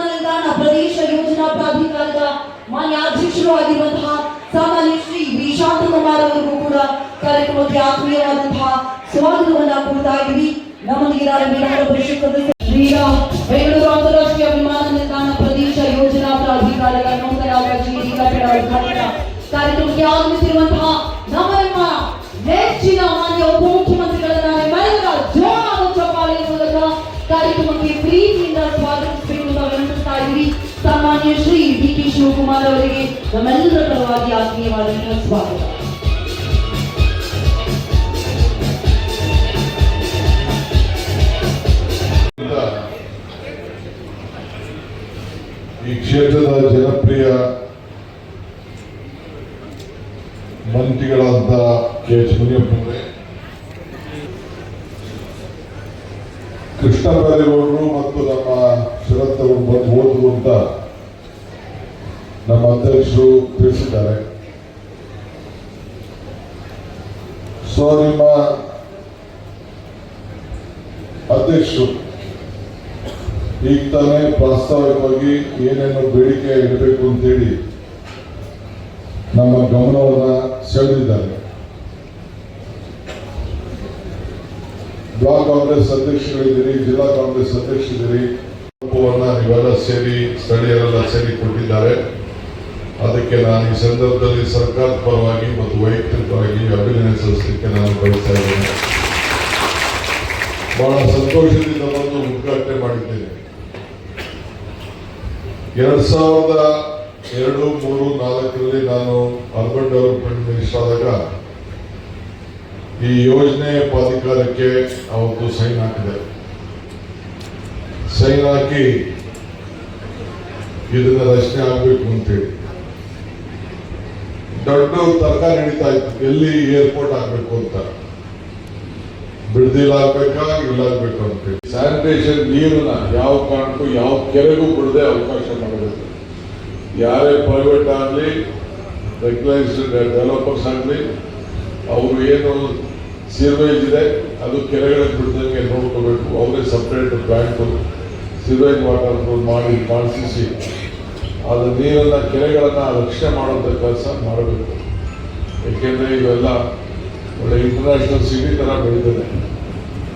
ಅನುದಾನ ಪ್ರದೇಶ ಯೋಜನಾ ಪ್ರಾಧಿಕಾರದ ಮಾನ್ಯ ಅಧ್ಯಕ್ಷರು ಆಗಿರುವಂತಹ ಸಾಮಾನ್ಯ ಶ್ರೀ ವಿ ಶಾಂತಕುಮಾರ್ ಅವರಿಗೂ ಕೂಡ ಕಾರ್ಯಕ್ರಮಕ್ಕೆ ಆತ್ಮೀಯವಾದಂತಹ ಸ್ವಾಗತವನ್ನ ಕೊಡ್ತಾ ಇದ್ದೀವಿ ನಮ್ಮಲ್ಲಿದ್ದಾರೆ ವಿಧಾನ ಪರಿಷತ್ ಸದಸ್ಯ ಶ್ರೀರಾ ಬೆಂಗಳೂರು ಅಂತಾರಾಷ್ಟ್ರೀಯ ವಿಮಾನ ನಿಲ್ದಾಣ ಪ್ರದೇಶ ಯೋಜನಾ ಪ್ರಾಧಿಕಾರದ ನೂತನ ಕಟ್ಟಡ ಉದ್ಘಾಟನಾ ಕಾರ್ಯಕ್ರಮಕ್ಕೆ ಆಗಮಿಸಿರುವಂತಹ ಸಾಮಾನ್ಯ ಶ್ರೀ ಡಿ ಕೆ ಶಿವಕುಮಾರ್ ಅವರಿಗೆ ನಮ್ಮೆಲ್ಲರ ಪರವಾಗಿ ಆತ್ಮೀಯವಾದಂತಹ ಸ್ವಾಗತ. ಈ ಕ್ಷೇತ್ರದ ಜನಪ್ರಿಯ ಮಂತ್ರಿಗಳಾದ ಕೆ ಎಚ್ ಮುನಿಯಪ್ಪನವರೇ ಕೃಷ್ಣ ಬೈರೇಗೌಡರು ಮತ್ತು ನಮ್ಮ ಶರತ್ ಅವರು ಬಂದು ಓದುವಂತ ನಮ್ಮ ಅಧ್ಯಕ್ಷರು ತಿಳಿಸಿದ್ದಾರೆ. ಸೊ ನಿಮ್ಮ ಅಧ್ಯಕ್ಷರು ಈಗ ತಾನೇ ಪ್ರಾಸ್ತಾವಿಕವಾಗಿ ಏನೇನು ಬೇಡಿಕೆ ಇಡಬೇಕು ಅಂತೇಳಿ ನಮ್ಮ ಗಮನವನ್ನ ಸೆಳೆದಿದ್ದಾರೆ. ಬ್ಲಾಕ್ ಕಾಂಗ್ರೆಸ್ ಅಧ್ಯಕ್ಷರಿದ್ದೀರಿ, ಜಿಲ್ಲಾ ಕಾಂಗ್ರೆಸ್ ಅಧ್ಯಕ್ಷರಿದ್ದೀರಿ ಉಪವನ್ನ ನೀವೆಲ್ಲ ಸೇರಿ ಸ್ಥಳೀಯರೆಲ್ಲ ಸೇರಿ ಕೊಟ್ಟಿದ್ದಾರೆ ಅದಕ್ಕೆ ನಾನು ಈ ಸಂದರ್ಭದಲ್ಲಿ ಸರ್ಕಾರದ ಪರವಾಗಿ ಮತ್ತು ವೈಯಕ್ತಿಕವಾಗಿ ಅಭಿನಂದನೆ ಸಲ್ಲಿಸಲಿಕ್ಕೆ ನಾನು ಬಯಸ್ತಾ ಇದ್ದೇನೆ. ಬಹಳ ಸಂತೋಷದಿಂದ ಬಂದು ಉದ್ಘಾಟನೆ ಮಾಡಿದ್ದೇನೆ. ಎರಡ್ ಸಾವಿರದ ಎರಡು, ಮೂರು, ನಾಲ್ಕರಲ್ಲಿ ನಾನು ಅರ್ಬನ್ ಡೆವಲಪ್ಮೆಂಟ್ ಮಿನಿಸ್ಟರ್ ಆದಾಗ ಈ ಯೋಜನೆ ಪ್ರಾಧಿಕಾರಕ್ಕೆ ಅವತ್ತು ಸೈನ್ ಹಾಕಿದೆ. ಸೈನ್ ಹಾಕಿ ಇದನ್ನ ರಚನೆ ಆಗಬೇಕು ಅಂತೇಳಿ. ದೊಡ್ಡ ತರ್ಕ ನಡೀತಾ ಇತ್ತು. ಎಲ್ಲಿ ಏರ್ಪೋರ್ಟ್ ಆಗ್ಬೇಕು ಅಂತ. ಬಿಡದಿಲ್ಲ ಆಗ್ಬೇಕಾ? ಇಲ್ಲ ಆಗ್ಬೇಕು ಅಂತ ಸ್ಯಾನಿಟೇಷನ್ ನೀರನ್ನ ಯಾವ ಕಾರಣಕ್ಕೂ ಯಾವ ಕೆರೆಗೂ ಬಿಡದೆ ಅವಕಾಶ ಮಾಡಬೇಕು ಯಾರೇ ಪ್ರೈವೇಟ್ ಆಗಲಿ ರೆಗ್ಯುಲೈಸ್ಡ್ ಡೆವಲಪರ್ಸ್ ಆಗಲಿ, ಅವರು ಏನು ಸೀರ್ವೇಜ್ ಇದೆ, ಅದು ಕೆರೆಗಳಿಗೆ ಬಿಡ್ದಂಗೆ ನೋಡ್ಕೋಬೇಕು. ಅವರೇ ಸಪ್ರೇಟ್ ಬ್ಯಾಂಕು ಸೀರ್ವೇಜ್ ವಾಟರ್ ಮಾಡಿ ಮಾಡಿಸಿ ಅದು ನೀರನ್ನ ಕೆರೆಗಳನ್ನು ರಕ್ಷಣೆ ಮಾಡುವಂಥ ಕೆಲಸ ಮಾಡಬೇಕು. ಏಕೆಂದರೆ ಇವೆಲ್ಲ ಒಳ್ಳೆ ಇಂಟರ್ನ್ಯಾಷನಲ್ ಸಿಟಿ ತರ ಬೆಳೀತದೆ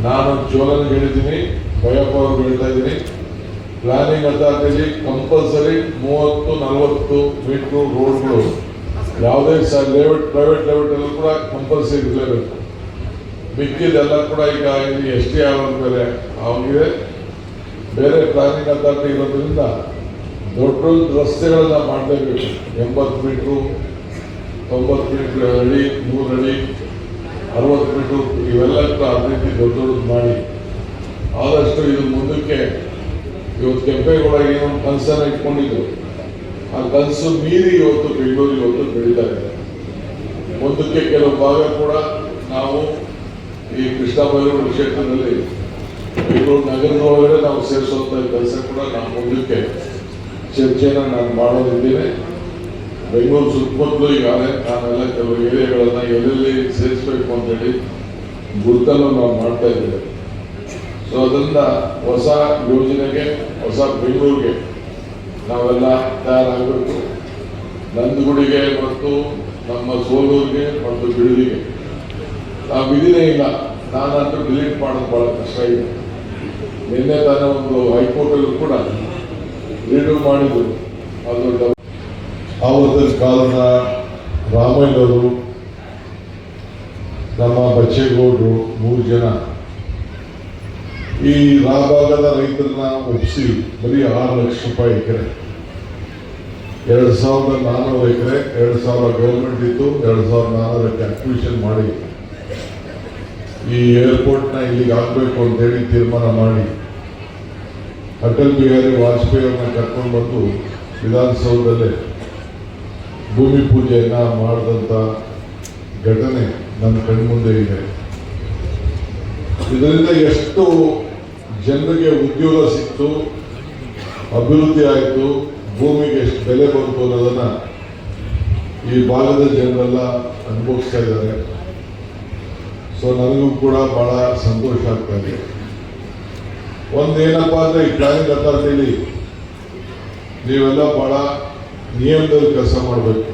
ನಾನು ಚೋಲನ್ ಹೇಳಿದ್ದೀನಿ ಭಯಪ್ಪ ಬೆಳೀತಾ ಇದ್ದೀನಿ. ಪ್ಲಾನಿಂಗ್ ಅಥಾರಿಟಿಲಿ ಕಂಪಲ್ಸರಿ ಮೂವತ್ತು, ನಲವತ್ತು ಮೀಟ್ರು ರೋಡ್ಗಳು ಯಾವುದೇ ಸ ಲೇಔಟ್ ಪ್ರೈವೇಟ್ ಲೇಔಟಲ್ಲೂ ಕೂಡ ಕಂಪಲ್ಸರಿ ಇರಲೇಬೇಕು. ಮಿಕ್ಕಿದೆಲ್ಲ ಕೂಡ ಈಗ ಇಲ್ಲಿ ಎಸ್ ಟಿ ಬೇರೆ ಅವನಿಗೆ ಬೇರೆ ಪ್ಲಾನಿಂಗ್ ಅಥಾರಿಟಿ ಇರೋದ್ರಿಂದ ದೊಡ್ಡ ದೊಡ್ಡ ರಸ್ತೆಗಳನ್ನ ಮಾಡಬೇಕು. ಎಂಬತ್ತು ಮೀಟ್ರು, ತೊಂಬತ್ತು ಮೀಟ್ರ್ ಅಡಿ ನೂರು ಅಡಿ ಅರವತ್ತು ಮೀಟ್ರು, ಇವೆಲ್ಲ ರೀತಿ ದೊಡ್ಡ ದೊಡ್ಡದು ಮಾಡಿ. ಆದಷ್ಟು ಇದು ಮುಂದಕ್ಕೆ, ಇವತ್ತು ಕೆಂಪೇಗೌಡ ಏನೋ ಕನಸನ್ನು ಇಟ್ಕೊಂಡಿದ್ರು. ಆ ಕನಸು ಮೀರಿ ಇವತ್ತು ಬೆಂಗಳೂರು ಇವತ್ತು ಬೆಳೀತಾ ಇದೆ. ಮುಂದಕ್ಕೆ ಕೆಲವು ಭಾಗ ಕೂಡ ನಾವು ಈ ಕೃಷ್ಣ ಬೈಲೂರು ಕ್ಷೇತ್ರದಲ್ಲಿ ಬೆಂಗಳೂರು ನಗರದ ಒಳಗಡೆ ನಾವು ಸೇರಿಸುವಂತ ಕೆಲಸ ಕೂಡ ನಾವು ಮುಂದಕ್ಕೆ ಚರ್ಚೆನ ನಾನು ಮಾಡೋದಿದ್ದೇನೆ. ಬೆಂಗಳೂರು ಸುತ್ತಮುತ್ತಲು ಈಗಾಗಲೇ ನಾವೆಲ್ಲ ಕೆಲವು ಏರಿಯಾಗಳನ್ನ ಎಲ್ಲೆಲ್ಲಿ ಸೇರಿಸಬೇಕು ಅಂತೇಳಿ ಗುರುತನ್ನು ನಾವು ಮಾಡ್ತಾ ಇದ್ದೇವೆ ಸೊ ಅದರಿಂದ ಹೊಸ ಯೋಜನೆಗೆ, ಹೊಸ ಬೆಂಗಳೂರಿಗೆ ನಾವೆಲ್ಲ ತಯಾರಾಗಬೇಕು. ನಂದಗುಡಿಗೆ ಮತ್ತು ನಮ್ಮ ಸೋಲೂರಿಗೆ ಮತ್ತು ಬಿಡುವಿಗೆ ನಾವು ವಿಧಿನೇ ಇಲ್ಲ. ನಾನಂತೂ ಡಿಲೀಟ್ ಮಾಡೋದು ಭಾಳ ಕಷ್ಟ ಇದೆ. ನಿನ್ನೆ ತಾನೇ ಒಂದು ಹೈಕೋರ್ಟಲ್ಲೂ ಕೂಡ ರೀಡು ಮಾಡಿದ್ರು, ಅದು ಆವತ್ತಿನ ಕಾಲದ ರಾಮಯ್ಯರು ನಮ್ಮ ಬಚ್ಚೇಗೌಡರು ಮೂರು ಜನ. ಈ ರಾಭಾಗದ ರೈತರನ್ನ ಒಪ್ಪಿಸಿ ಬರೀ ಆರು ಲಕ್ಷ ರೂಪಾಯಿ ಎಕರೆ. ಎರಡು ಸಾವಿರದ ನಾನ್ನೂರು ಎಕರೆ, ಎರಡು ಸಾವಿರ ಗೌರ್ಮೆಂಟ್ ಇತ್ತು, ಎರಡು ಸಾವಿರದ ನಾನ್ನೂರಕ್ಕೆ ಅಕ್ವಿಷನ್ ಮಾಡಿ. ಈ ಏರ್ಪೋರ್ಟ್ನ ಇಲ್ಲಿಗೆ ಹಾಕಬೇಕು ಅಂತೇಳಿ ತೀರ್ಮಾನ ಮಾಡಿ. ಅಟಲ್ ಬಿಹಾರಿ ವಾಜಪೇಯಿ ಅವ್ರನ್ನ ಕರ್ಕೊಂಡು ಬಂದು ವಿಧಾನಸೌಧದಲ್ಲೇ ಭೂಮಿ ಪೂಜೆಯನ್ನು ಮಾಡಿದಂಥ ಘಟನೆ ನನ್ನ ಕಣ್ಮುಂದೆ ಇದೆ. ಇದರಿಂದ ಎಷ್ಟು ಜನರಿಗೆ ಉದ್ಯೋಗ ಸಿಕ್ತು, ಅಭಿವೃದ್ಧಿ ಆಯಿತು, ಭೂಮಿಗೆ ಎಷ್ಟು ಬೆಲೆ ಬಂತು ಅನ್ನೋದನ್ನ ಈ ಭಾಗದ ಜನರೆಲ್ಲ ಅನುಭವಿಸ್ತಾ ಇದ್ದಾರೆ. ಸೊ ನನಗೂ ಕೂಡ ಬಹಳ ಸಂತೋಷ ಆಗ್ತಾ ಇದೆ. ಒಂದೇನಪ್ಪ ಅಂದ್ರೆ ಈ ಪ್ಲಾನಿಂಗ್ ಅಥಾರಿಟಿಲಿ ನೀವೆಲ್ಲ ಬಹಳ ನಿಯಮದಲ್ಲಿ ಕೆಲಸ ಮಾಡಬೇಕು.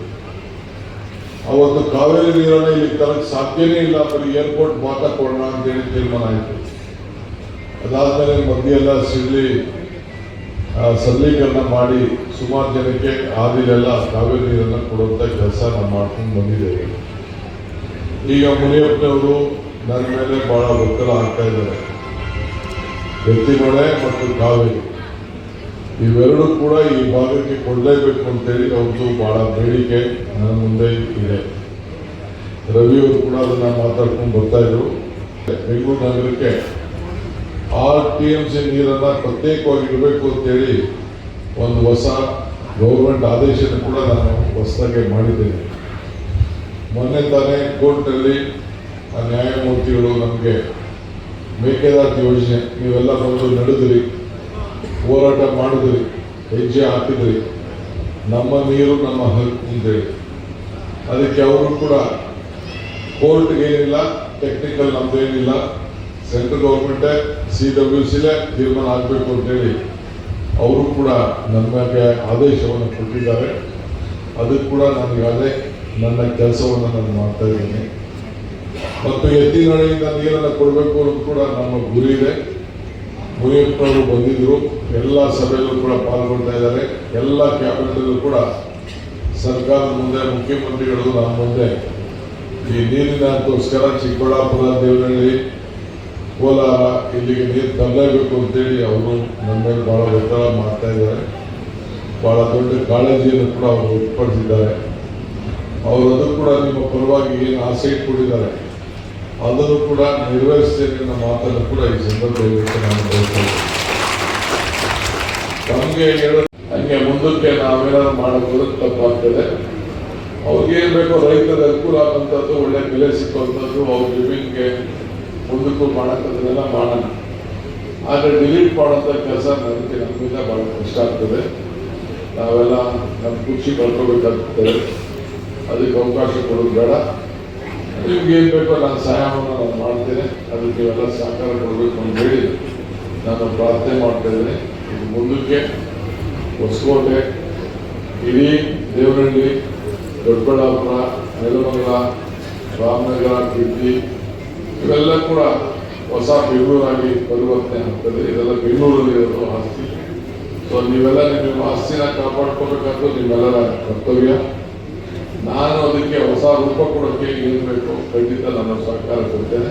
ಅವತ್ತು ಕಾವೇರಿ ನೀರನ್ನು ಇಲ್ಲಿ ತರಕ್ಕೆ ಸಾಧ್ಯನೇ ಇಲ್ಲ ಬರೀ ಏರ್ಪೋರ್ಟ್ ಮಾತಾ ಕೊಡೋಣ ಅಂತೇಳಿ ತೀರ್ಮಾನ ಆಯಿತು. ಅದಾದಮೇಲೆ ಮಧ್ಯೆಲ್ಲ ಸಿಡ್ಲಿ ಆ, ಸರಳೀಕರಣ ಮಾಡಿ ಸುಮಾರು ಜನಕ್ಕೆ ಆದಿಲೆಲ್ಲ ಕಾವೇರಿ ನೀರನ್ನು ಕೊಡುವಂಥ ಕೆಲಸ ನಾವು ಮಾಡ್ಕೊಂಡು ಬಂದಿದ್ದೇವೆ ಈಗ ಮುನಿಯಪ್ಪನವರು ನನ್ನ ಮೇಲೆ ಬಹಳ ಒತ್ತಡ ಆಗ್ತಾ ಇದ್ದಾರೆ. ಎತ್ತಿಮಳೆ ಮತ್ತು ಕಾವೇರಿ. ಇವೆರಡೂ ಕೂಡ ಈ ಭಾಗಕ್ಕೆ ಕೊಡಲೇಬೇಕು ಅಂತೇಳಿ ಅವ್ರದ್ದು ಬಹಳ ಬೇಡಿಕೆ ನನ್ನ ಮುಂದೆ ಇದೆ. ರವಿಯವರು ಕೂಡ ಅದನ್ನ ಮಾತಾಡ್ಕೊಂಡು ಬರ್ತಾ ಇದ್ರು. ಬೆಂಗಳೂರು ನಗರಕ್ಕೆ ಆರ್ ಟಿ ಎಂ ಸಿ ನೀರನ್ನ ಪ್ರತ್ಯೇಕವಾಗಿ ಇಡಬೇಕು ಅಂತೇಳಿ ಒಂದು ಹೊಸ ಗೌರ್ಮೆಂಟ್ ಆದೇಶನ ಕೂಡ ನಾನು ಹೊಸದಾಗಿ ಮಾಡಿದ್ದೇನೆ. ಮೊನ್ನೆ ತಾನೇ ಕೋರ್ಟಲ್ಲಿ ಆ ನ್ಯಾಯಮೂರ್ತಿಗಳು ನಮಗೆ ಮೇಕೆದಾಟು ಯೋಜನೆ, ನೀವೆಲ್ಲ ಬಂದು ನಡೆದ್ರಿ, ಹೋರಾಟ ಮಾಡಿದ್ರಿ, ಹೆಜ್ಜೆ ಹಾಕಿದ್ರಿ. ನಮ್ಮ ನೀರು, ನಮ್ಮ ಹಕ್ಕು ಅಂತೇಳಿ ಅದಕ್ಕೆ ಅವರು ಕೂಡ ಕೋರ್ಟ್ಗೇನಿಲ್ಲ ಟೆಕ್ನಿಕಲ್ ನಮ್ದೇನಿಲ್ಲ. ಸೆಂಟ್ರಲ್ ಗೌರ್ಮೆಂಟೇ ಸಿ ಡಬ್ಲ್ಯೂ ಸಿಲೇ ತೀರ್ಮಾನ ಆಗಬೇಕು ಅಂತೇಳಿ ಅವರು ಕೂಡ ನಮಗೆ ಆದೇಶವನ್ನು ಕೊಟ್ಟಿದ್ದಾರೆ. ಅದಕ್ಕೆ ಕೂಡ ನಾನು ಈಗಾಗಲೇ ನನ್ನ ಕೆಲಸವನ್ನು ನಾನು ಮಾಡ್ತಾ ಇದ್ದೀನಿ. ಮತ್ತು ಎತ್ತಿನಹಳ್ಳಿಯಿಂದ ನೀರನ್ನು ಕೊಡಬೇಕು ಅನ್ನೋದು ಕೂಡ ನಮ್ಮ ಗುರಿ ಇದೆ ಮುನಿಯಪ್ಪನವರು ಬಂದಿದ್ದರು ಎಲ್ಲ ಸಭೆಗಳು ಕೂಡ ಪಾಲ್ಗೊಳ್ತಾ ಇದ್ದಾರೆ. ಎಲ್ಲ ಕ್ಯಾಬಿನೆಟಲ್ಲೂ ಕೂಡ ಸರ್ಕಾರದ ಮುಂದೆ ಮುಖ್ಯಮಂತ್ರಿಗಳು ನಮ್ಮ ಮುಂದೆ. ಈ ನೀರಿನಗೋಸ್ಕರ ಚಿಕ್ಕಬಳ್ಳಾಪುರ ದೇವನಹಳ್ಳಿ, ಕೋಲಾರ ಇಲ್ಲಿಗೆ ನೀರು ತರಲೇಬೇಕು ಅಂತೇಳಿ ಅವರು ನಮ್ಮ ಮೇಲೆ ಬಹಳ ಒತ್ತಡ ಮಾಡ್ತಾ ಇದ್ದಾರೆ. ಬಹಳ ದೊಡ್ಡ ಕಾಳಜಿಯನ್ನು ಕೂಡ ಅವರು ವ್ಯಕ್ತಪಡಿಸಿದ್ದಾರೆ. ಅವರು ಕೂಡ ನಿಮ್ಮ ಪರವಾಗಿ ಏನು ಆಸೆ ಇಟ್ಕೊಂಡಿದ್ದಾರೆ. ಅದನ್ನು ಕೂಡ ನೆರವೇರಿಸ್ತೇನೆ ಅನ್ನೋ ಮಾತನ್ನು ಕೂಡ ಈ ಸಂದರ್ಭದಲ್ಲಿ ನಾನು ಬಯಸ್ತೇನೆ ಹೇಳೋ ಹಂಗೆ ಮುಂದಕ್ಕೆ ನಾವೇನಾದ್ರು ಮಾಡೋದು ತಪ್ಪಾಗ್ತದೆ. ಅವ್ರಿಗೆ ಏನ್ ಬೇಕೋ ರೈತರ ಅನುಕೂಲ ಆಗುವಂಥದ್ದು ಒಳ್ಳೆ ಬೆಲೆ ಸಿಕ್ಕುವಂಥದ್ದು, ಅವ್ರ ಜಮೀನಿಗೆ ಮುಂದಕ್ಕೂ ಮಾಡೋಕ್ಕದನ್ನೆಲ್ಲ ಮಾಡೋಣ ಆದರೆ ಡಿಲೀಟ್ ಮಾಡೋಂಥ ಕೆಲಸ ನನಗೆ ನಮ್ಮಿಂದ ಬಹಳ ಕಷ್ಟ ಆಗ್ತದೆ. ನಾವೆಲ್ಲ ನಮ್ಮ ಖುಷಿ ಕಳ್ಕೊಬೇಕಾಗ್ತದೆ ಅದಕ್ಕೆ ಅವಕಾಶ ಕೊಡೋದು ಬೇಡ. ನಿಮ್ಗೆ ಏನು ಬೇಕೋ ನಾನು ಸಹಾಯವನ್ನು ನಾನು ಮಾಡ್ತೇನೆ. ಅದಕ್ಕೆ ಎಲ್ಲ ಸಹಕಾರ ಕೊಡಬೇಕು ಅಂತ ಹೇಳಿ ನಾನು ಪ್ರಾರ್ಥನೆ ಮಾಡ್ತಾ ಇದ್ದೇನೆ. ಇದು ಮುಂದಕ್ಕೆ ಹೊಸಕೋಟೆ ಇಡೀ ದೇವರಹಳ್ಳಿ ದೊಡ್ಡಬಳ್ಳಾಪುರ, ನೆಲಮಂಗಲ, ರಾಮನಗರ ಕೀರ್ತಿ ಇವೆಲ್ಲ ಕೂಡ ಹೊಸ ಬೆಂಗಳೂರಾಗಿ ಪರಿವರ್ತನೆ ಆಗ್ತದೆ. ಇದೆಲ್ಲ ಬೆಂಗಳೂರಲ್ಲಿ ಇರೋದು ಆಸ್ತಿ. ಸೊ ನೀವೆಲ್ಲ ನಿಮ್ಮ ಆಸ್ತಿನ ಕಾಪಾಡ್ಕೋಬೇಕಾದ್ದು ನಿಮ್ಮೆಲ್ಲರ ಕರ್ತವ್ಯ. ನಾನು ಅದಕ್ಕೆ ಹೊಸ ರೂಪ ಕೊಡೋಕ್ಕೆ ಏನ್ ಬೇಕು. ಖಂಡಿತ ನಾನು ಸರ್ಕಾರ ಕೊಡ್ತೇನೆ.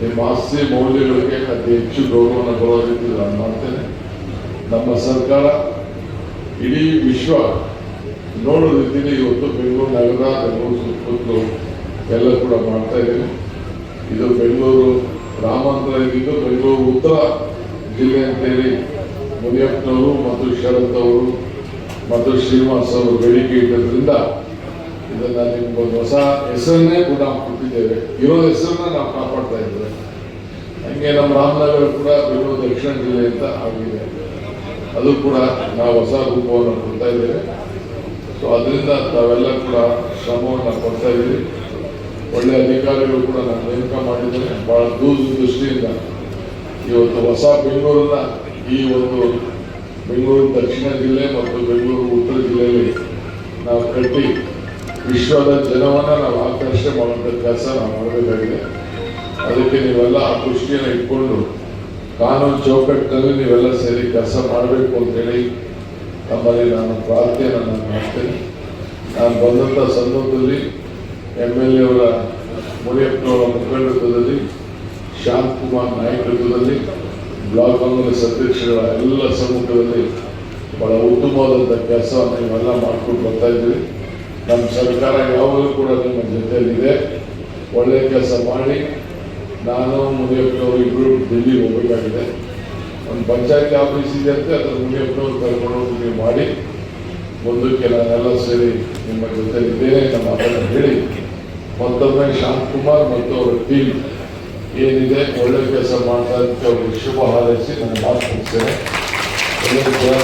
ನಿಮ್ಮ ಆಸ್ತಿ ಮೌಲ್ಯಗಳಿಗೆ ಅತಿ ಹೆಚ್ಚು ಗೌರವವನ್ನು ಬರೋ ರೀತಿ ನಾನು ಮಾಡ್ತೇನೆ. ನಮ್ಮ ಸರ್ಕಾರ ಇಡೀ ವಿಶ್ವ ನೋಡೋ ರೀತಿಯಲ್ಲಿ ಇವತ್ತು ಬೆಂಗಳೂರು ನಗರ, ಬೆಂಗಳೂರು ಸುತ್ತಮುತ್ತಲು ಎಲ್ಲ ಕೂಡ ಮಾಡ್ತಾ ಇದ್ದೇನೆ. ಇದು ಬೆಂಗಳೂರು ಗ್ರಾಮಾಂತರ ಇದ್ದು ಬೆಂಗಳೂರು ಉತ್ತರ ಜಿಲ್ಲೆ ಅಂತೇಳಿ ಮುನಿಯಪ್ಪನವರು ಮತ್ತು ಶರತ್ ಅವರು ಮತ್ತು ಶ್ರೀನಿವಾಸ್ ಅವರು ಬೇಡಿಕೆ ಇಟ್ಟದ್ರಿಂದ ಇದನ್ನ ನಿಮ್ಗೊಂದು ಹೊಸ ಹೆಸರನ್ನೇ ಕೂಡ ನಾವು ಕೊಟ್ಟಿದ್ದೇವೆ. ಇರೋ ಹೆಸರನ್ನ ನಾವು ಕಾಪಾಡ್ತಾ ಇದ್ದೇವೆ. ಹಂಗೆ ನಮ್ಮ ರಾಮನಗರ ಕೂಡ ಬೆಂಗಳೂರು ದಕ್ಷಿಣ ಜಿಲ್ಲೆ ಅಂತ ಆಗಿದೆ. ಅದು ಕೂಡ ನಾವು ಹೊಸ ರೂಪವನ್ನು ಕೊಡ್ತಾ ಇದ್ದೇವೆ. ಸೊ ಅದರಿಂದ ತಾವೆಲ್ಲ ಕೂಡ ಶ್ರಮವನ್ನು ಕೊಡ್ತಾ ಇದ್ದೀವಿ ಒಳ್ಳೆ ಅಧಿಕಾರಿಗಳು ಕೂಡ ನಾನು ನೇಮಕ ಮಾಡಿದ್ದೇನೆ ಬಹಳ ದೂರ ದೃಷ್ಟಿಯಿಂದ ಇವತ್ತು ಹೊಸ ಬೆಂಗಳೂರನ್ನ ಈ ಒಂದು ಬೆಂಗಳೂರು ದಕ್ಷಿಣ ಜಿಲ್ಲೆ ಮತ್ತು ಬೆಂಗಳೂರು ಉತ್ತರ ಜಿಲ್ಲೆಯಲ್ಲಿ ನಾವು ಕಟ್ಟಿ ವಿಶ್ವದ ಜನವನ್ನ ನಾವು ಆಕರ್ಷಣೆ ಮಾಡುವಂಥ ಕೆಲಸ ನಾವು ಮಾಡಬೇಕಾಗಿದೆ. ಅದಕ್ಕೆ ನೀವೆಲ್ಲ ಆ ದೃಷ್ಟಿಯನ್ನು ಇಟ್ಕೊಂಡು ಕಾನೂನು ಚೌಕಟ್ಟಿನಲ್ಲಿ ನೀವೆಲ್ಲ ಸೇರಿ ಕೆಲಸ ಮಾಡಬೇಕು ಅಂತೇಳಿ ನಮ್ಮಲ್ಲಿ ನಾನು ಪ್ರಾರ್ಥನೆಯನ್ನು ನಾನು ಮಾಡ್ತೇನೆ. ನಾನು ಬಂದಂಥ ಸಂದರ್ಭದಲ್ಲಿ ಎಂ ಎಲ್ ಎ ಅವರ ಮುನಿಯಪ್ಪನವರ ಮುಖಂಡತ್ವದಲ್ಲಿ, ಶಾಂತಕುಮಾರ್ ನಾಯಕತ್ವದಲ್ಲಿ, ಬ್ಲಾಕ್ ಕಾಂಗ್ರೆಸ್ ಅಧ್ಯಕ್ಷರ ಎಲ್ಲ ಸಮ್ಮುಖದಲ್ಲಿ ಬಹಳ ಉತ್ತಮವಾದಂಥ ಕೆಲಸವನ್ನು ನೀವೆಲ್ಲ ಮಾಡ್ಕೊಂಡು ಬರ್ತಾ ಇದ್ದೀವಿ ನಮ್ಮ ಸರ್ಕಾರ ಯಾವಾಗಲೂ ಕೂಡ ನಿಮ್ಮ ಜೊತೆಯಲ್ಲಿದೆ. ಒಳ್ಳೆಯ ಕೆಲಸ ಮಾಡಿ. ನಾನು ಮುನಿಯಪ್ಪನವರು ಇಬ್ಬರು ಡೆಲ್ಲಿ ಹೋಗಬೇಕಾಗಿದೆ. ಒಂದು ಪಂಚಾಯತಿ ಆಫೀಸ್ ಇದೆ ಅಂತ ಅದನ್ನು ಮುನಿಯಪ್ಪನವರು ಕರ್ಕೊಂಡು ಹೋಗಿ ಮಾಡಿ. ಮುಂದಕ್ಕೆ ನಾನೆಲ್ಲ ಸೇರಿ ನಿಮ್ಮ ಜೊತೆಯಲ್ಲಿದ್ದೇನೆ. ನಮ್ಮ ಮಾತನ್ನು ಹೇಳಿ. ಮತ್ತೊಮ್ಮೆ ಶಾಂತಕುಮಾರ್ ಮತ್ತು ಅವರ ಟೀಮ್ ಏನಿದೆ, ಒಳ್ಳೆ ಕೆಲಸ ಮಾಡ್ತಾ ಅಂತ ಅವ್ರಿಗೆ ಶುಭ ಹಾರೈಸಿ ನಾನು ಮಾತು ಕೊಡ್ತೇನೆ ಎಲ್ಲರಿಗೂ ಕೂಡ